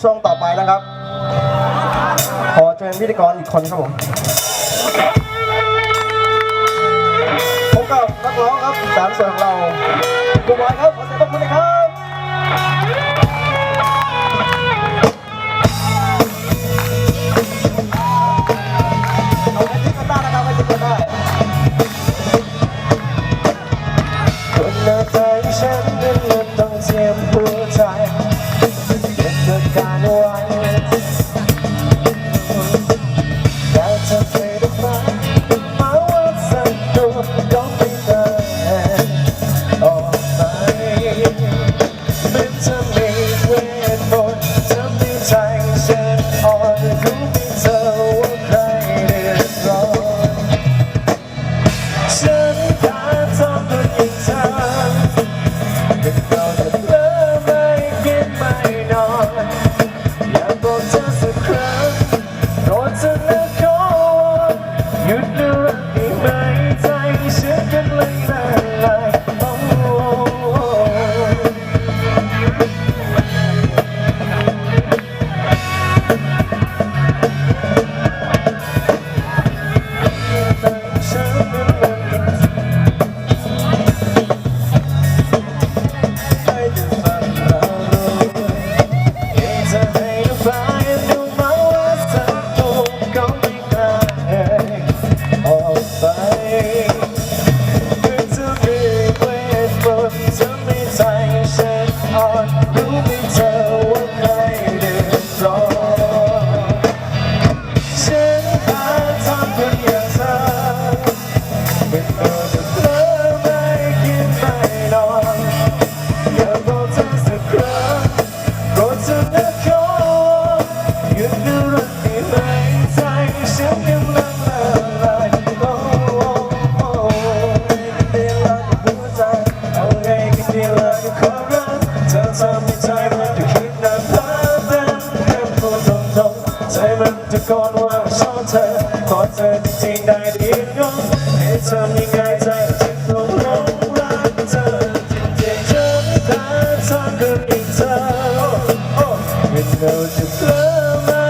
ช่วงต่อไปนะครับ ขอเชิญพิธีกรอีกคนครับผมพบกับนักร้องครับสามส่วองเราคุณบอยครับขอเสียงปรบมือหน่ยครับ ก่อนว่าชอบเธอขอเธอจริงได้ดีน้องให้ทำยังไงใจจิงต้องร้งรักเธอจริงๆเธอไม่ได้ทำกับอีกเธอเป็นเราจะเลิก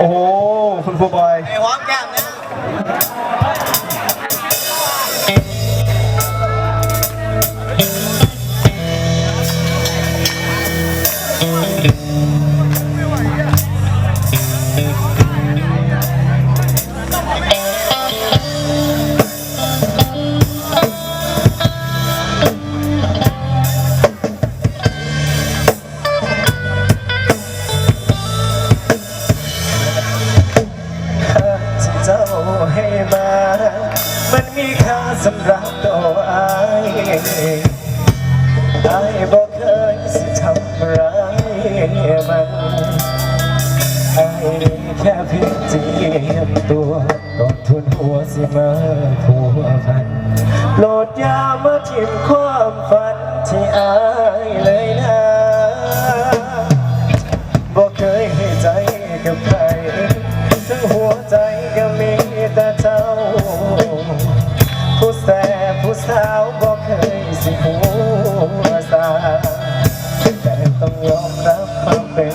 โอ้คุณครูบอย สำหรับตัวไอ้ไอ้บอกเคยสิทำร้ายมันไอ้แค่พิจิยตัวก่อนทุนหัวสิมาผัวพันโปรดย่ามาทิ่มความฝันที่อาย บอกเคยสิหัวซาแต่ต้องยอมรับความเป็น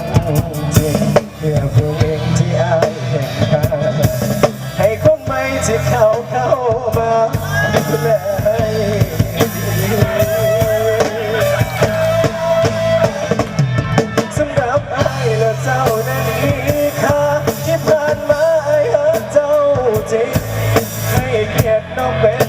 จริงเพื่อผู้เองที่อายเห็นค่าให้คนไม่ที่เขาเข้ามาเลยสำหรับอายและเจ้านั้ค่าที่ผ่านมาอายเจ้าจริงให้เกียรตินองเป็น